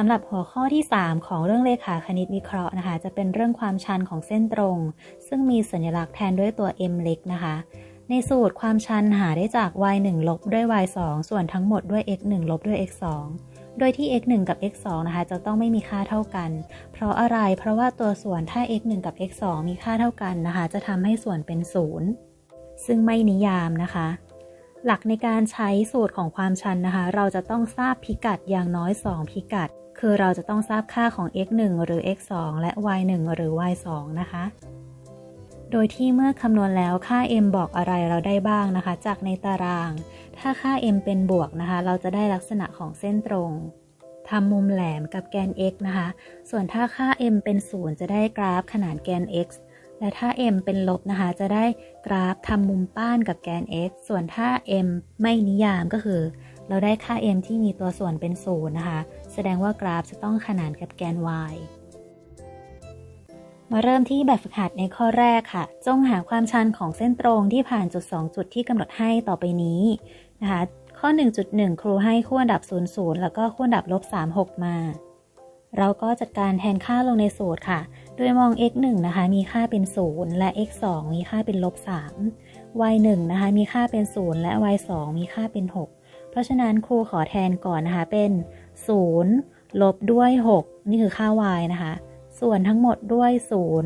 สำหรับหัวข้อที่ 3 ของเรื่องเลขาคณิตวิเคราะห์นะคะ จะเป็นเรื่องความชันของเส้นตรง ซึ่งมีสัญลักษณ์แทนด้วยตัว m เล็กนะคะ ในสูตรความชันหาได้จาก y 1ลบด้วย y 2ส่วนทั้งหมดด้วย x 1ลบด้วย x 2โดยที่ x 1กับ x 2นะคะ จะต้องไม่มีค่าเท่ากัน เพราะอะไร เพราะว่าตัวส่วนถ้า x 1กับ x 2มีค่าเท่ากันนะคะ จะทำให้ส่วนเป็น0ซึ่งไม่นิยามนะคะหลักในการใช้สูตรของความชันนะคะ เราจะต้องทราบพิกัดอย่างน้อย 2 พิกัด คือเราจะต้องทราบค่าของ x 1หรือ x 2และ y 1หรือ y 2นะคะ โดยที่เมื่อคำนวณแล้วค่า m บอกอะไรเราได้บ้างนะคะ จากในตาราง ถ้าค่า m เป็นบวกนะคะ เราจะได้ลักษณะของเส้นตรงทำมุมแหลมกับแกน x นะคะ ส่วนถ้าค่า m เป็น0จะได้กราฟขนานแกน x และถ้า m เป็นลบนะคะ จะได้กราฟทำมุมป้านกับแกน x ส่วนถ้า m ไม่นิยามก็คือ เราได้ค่า m ที่มีตัวส่วนเป็น0นย์นะคะ แสดงว่ากราฟจะต้องขนานกับแกน y มาเริ่มที่แบบฝึกหัดในข้อแรกค่ะ จงหาความชันของเส้นตรงที่ผ่านจุด 2 จุดที่กำหนดให้ต่อไปนี้นะคะ ข้อ 1.1 ครูให้คู่อันดับ 00 แล้วก็คู่อันดับลบ36 มา เราก็จัดการแทนค่าลงในสูตรค่ะ โดยมอง x 1นะคะ มีค่าเป็น 0 และ x 2มีค่าเป็นลบ3 y 1นะคะ มีค่าเป็น 0 และ y 2มีค่าเป็น 6 ราะฉะนั้นครูขอแทนก่อนนะคะ เป็น 0 ลบด้วย 6 นี่คือค่า y นะคะ ส่วนทั้งหมดด้วย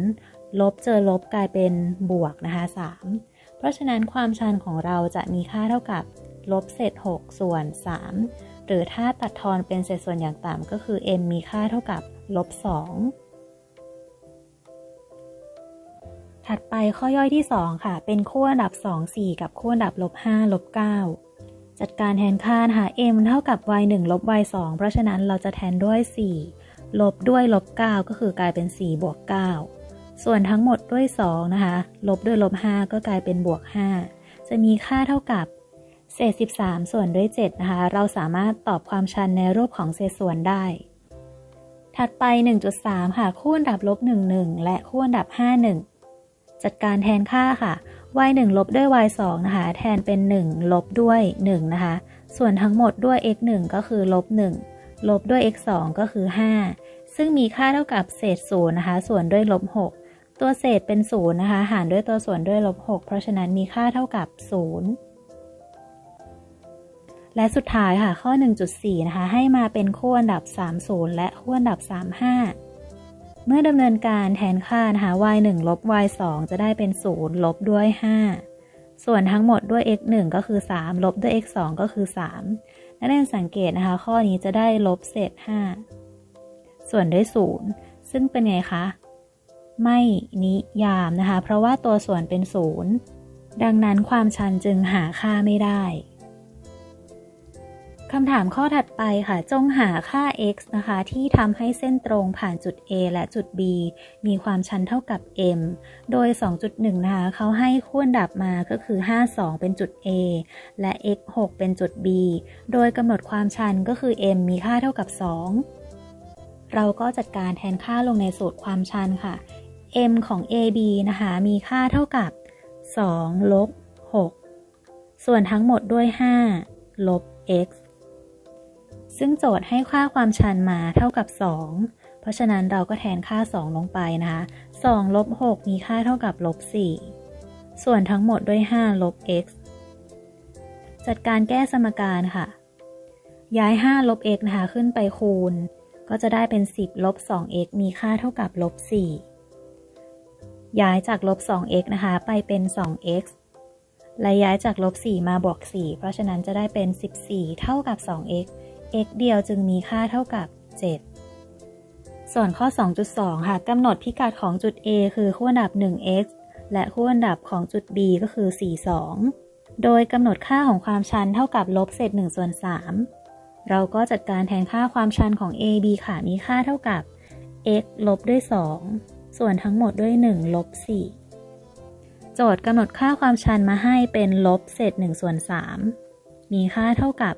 0 ลบเจอลบกลายเป็นบวกนะคะ 3 เพราะฉะนั้นความชันของเราจะมีค่าเท่ากับ ลบเศษ 6 ส่วน 3 หรือถ้าตัดทอนเป็นเศษส่วนอย่างต่ำก็คือ m มีค่าเท่ากับ ลบ 2ถัดไปข้อย่อยที่ 2 ค่ะ เป็นขั้วอันดับ 2 4 กับขั้วอันดับลบ5ลบ9 จัดการแทนค่านะคะ m เท่ากับ y 1ลบ y 2เพราะฉะนั้นเราจะแทนด้วย 4 ลบด้วยลบ 9 ก็คือกลายเป็น 4 บวก 9 ส่วนทั้งหมดด้วย 2 นะคะ ลบด้วยลบ 5 ก็กลายเป็นบวก 5 จะมีค่าเท่ากับเศษ 13 ส่วนด้วย 7 นะคะ เราสามารถตอบความชันในรูปของเศษส่วนได้ ถัดไป 1.3 ค่ะ คู่อันดับลบ 11 และคู่อันดับ 51 จัดการแทนค่าค่ะ y 1ลบด้วย y 2นะคะ แทนเป็น 1 ลบด้วย 1 นะคะ ส่วนทั้งหมดด้วย x 1ก็คือลบ 1 ลบด้วย x 2ก็คือ 5 ซึ่งมีค่าเท่ากับเศษ0นะคะ ส่วนด้วยลบ 6 ตัวเศษเป็น 0 นะคะ หารด้วยตัวส่วนด้วยลบ 6 เพราะฉะนั้นมีค่าเท่ากับ 0 และสุดท้ายค่ะ ข้อ 1.4 นะคะ ให้มาเป็นคู่อันดับ 30 และคู่อันดับ 35 เมื่อดำเนินการแทนค่านะคะ y 1ลบ y 2จะได้เป็น 0 ลบด้วย 5 ส่วนทั้งหมดด้วย x 1ก็คือ 3 ลบด้วย x 2ก็คือ 3 นักเรียนสังเกตนะคะ ข้อนี้จะได้ลบเศษ 5 ส่วนด้วย 0 ซึ่งเป็นไงคะ ไม่นิยามนะคะ เพราะว่าตัวส่วนเป็น 0 ดังนั้นความชันจึงหาค่าไม่ได้ คำถามข้อถัดไปค่ะ จงหาค่า x นะคะ ที่ทำให้เส้นตรงผ่านจุด A และจุด B มีความชันเท่ากับ m โดย 2.1 นะคะ เขาให้คู่อันดับมาก็คือ 52 เป็นจุด A และ x 6 เป็นจุด B โดยกำหนดความชันก็คือ m มีค่าเท่ากับ 2 เราก็จัดการแทนค่าลงในสูตรความชันค่ะ m ของ AB นะคะ มีค่าเท่ากับ 2 ลบ 6 ส่วนทั้งหมดด้วย 5 ลบ x ซึ่งโจทย์ให้ค่าความชันมาเท่ากับ 2 เพราะฉะนั้นเราก็แทนค่า 2 ลงไปนะคะ2ลบ6มีค่าเท่ากับลบ4ส่วนทั้งหมดด้วย 5 ลบ x จัดการแก้สมการค่ะ ย้าย 5 ลบ x นะคะขึ้นไปคูณ ก็จะได้เป็น 10 ลบ 2x มีค่าเท่ากับลบ 4 ย้ายจากลบ 2x นะคะ ไปเป็น 2x และย้ายจากลบ 4 มาบวก 4 เพราะฉะนั้นจะได้เป็น 14 เท่ากับ 2x x เดียวจึงมีค่าเท่ากับ 7 ส่วนข้อ 2.2 ค่ะกำหนดพิกัดของจุด A คือคู่อันดับ 1x และคู่อันดับของจุด B ก็คือ 42 โดยกำหนดค่าของความชันเท่ากับลบเศษ1ส่วน3เราก็จัดการแทนค่าความชันของ AB ค่ะมีค่าเท่ากับ x ลบด้วย 2 ส่วนทั้งหมดด้วย 1 ลบ 4 โจทย์กำหนดค่าความชันมาให้เป็นลบเศษ1ส่วน3มีค่าเท่ากับ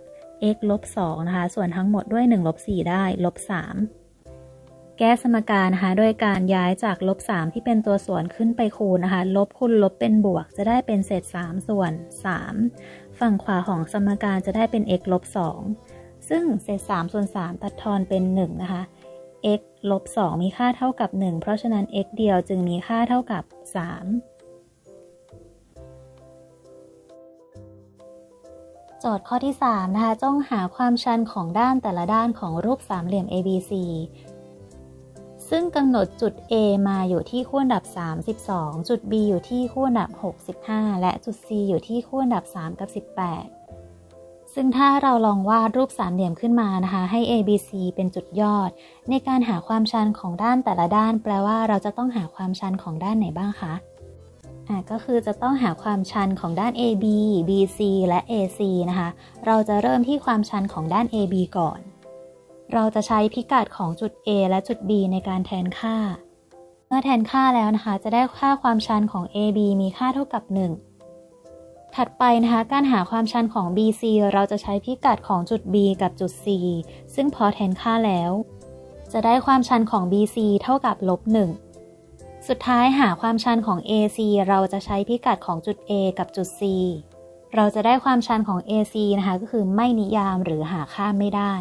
x ลบ2นะคะ ส่วนทั้งหมดด้วย1ลบ4ได้ลบ3แก้สมการนะคะด้วยการย้ายจากลบ3ที่เป็นตัวส่วนขึ้นไปคูณนะคะ ลบคูณลบเป็นบวกจะได้เป็นเศษ 3 ส่วน 3 ฝั่งขวาของสมการจะได้เป็น x ลบ2ซึ่งเศษ 3 ส่วน 3 ตัดทอนเป็น 1 นะคะ x ลบ2มีค่าเท่ากับ 1 เพราะฉะนั้น x เดียวจึงมีค่าเท่ากับ 3 จทย์ข้อที่ 3 นะคะ จงหาความชันของด้านแต่ละด้านของรูปสามเหลี่ยม ABC ซึ่งกำหนดจุด A มาอยู่ที่คู่อันดับ 32 จุด B อยู่ที่คู่อันดับ 65 และจุด C อยู่ที่คู่อันดับ 3 กับ 18 ซึ่งถ้าเราลองวาดรูปสามเหลี่ยมขึ้นมานะคะ ให้ ABC เป็นจุดยอด ในการหาความชันของด้านแต่ละด้าน แปลว่าเราจะต้องหาความชันของด้านไหนบ้างคะ ก็คือจะต้องหาความชันของด้าน AB BC และ AC นะคะ เราจะเริ่มที่ความชันของด้าน AB ก่อน เราจะใช้พิกัดของจุด A และจุด B ในการแทนค่า เมื่อแทนค่าแล้วนะคะ จะได้ค่าความชันของ AB มีค่าเท่ากับ 1 ถัดไปนะคะ การหาความชันของ BC เราจะใช้พิกัดของจุด B กับจุด C ซึ่งพอแทนค่าแล้ว จะได้ความชันของ BC เท่ากับลบ1 สุดท้ายหาความชันของ AC เราจะใช้พิกัดของจุด A กับจุด C เราจะได้ความชันของ AC นะคะ ก็คือไม่นิยามหรือหาค่าไม่ได้